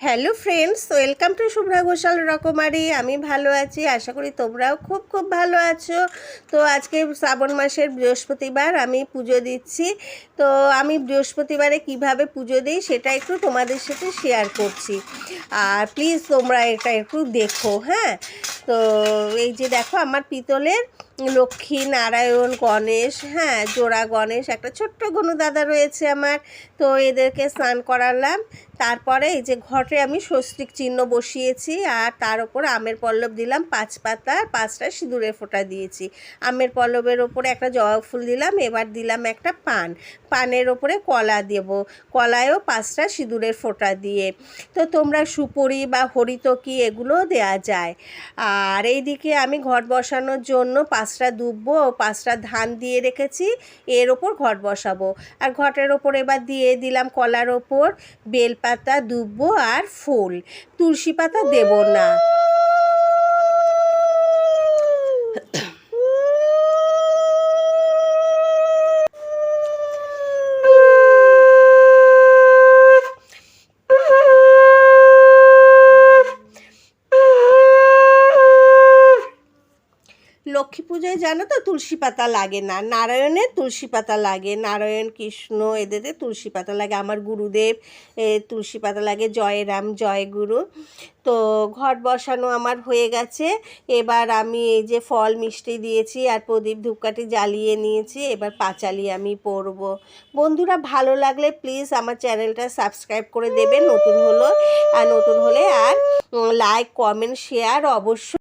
Hello friends welcome to Shubhra Ghoshal Rokomari আমি ভালো আছি। আশা করি তোমরাও খুব খুব ভালো আছো। তো আজকে শ্রাবণ মাসের বৃহস্পতিবার, আমি পুজো দিচ্ছি। তো আমি বৃহস্পতিবারে কীভাবে পুজো দিই সেটা একটু তোমাদের সাথে শেয়ার করছি। আর প্লিজ তোমরা এটা একটু দেখো হ্যাঁ? তো এই যে দেখো, আমার পিতলের লক্ষ্মী নারায়ণ, গণেশ হ্যাঁ জোড়া গণেশ, একটা ছোট্ট গনু দাদা রয়েছে আমার। তো এদেরকে স্নান করালাম। তারপরে এই যে ঘটে আমি স্বস্তিক চিহ্ন বসিয়েছি আর তার ওপর আমের পল্লব দিলাম, পাঁচ পাতা, পাঁচটা সিঁদুরের ফোঁটা দিয়েছি। আমের পল্লবের ওপরে একটা জবা ফুল দিলাম, এবার দিলাম একটা পান। পানের ওপরে কলা দেব। কলায়ও পাঁচটা সিঁদুরের ফোঁটা দিয়ে। তো তোমরা সুপুরি বা হরিতকি এগুলোও দেয়া যায়। আর এইদিকে আমি ঘট বসানোর জন্য পাঁচটা দুব্বো পাঁচটা ধান দিয়ে রেখেছি, এর ওপর ঘট বসাবো। আর ঘটের ওপর এবার দিয়ে দিলাম কলার ওপর, বেলপাতা দুব্বো আর ফুল। তুলসী পাতা দেবো না। লক্ষ্মী পুজোয় জানো তো তুলসী পাতা লাগে না। নারায়ণের তুলসী পাতা লাগে, নারায়ণ, কৃষ্ণ এদের তুলসী পাতা লাগে, আমার গুরুদেব তুলসী পাতা লাগে, জয় রাম, জয় গুরু। তো ঘট বসানো আমার হয়ে গেছে। এবার আমি এই যে ফল মিষ্টি দিয়েছি আর প্রদীপ ধূপকাঠি জ্বালিয়ে নিয়েছি, এবার পাঁচালি আমি পরব। বন্ধুরা, ভালো লাগলে প্লিজ আমার চ্যানেলটা সাবস্ক্রাইব করে দেবেন নতুন হলো আর নতুন হলে আর লাইক কমেন্ট শেয়ার অবশ্যই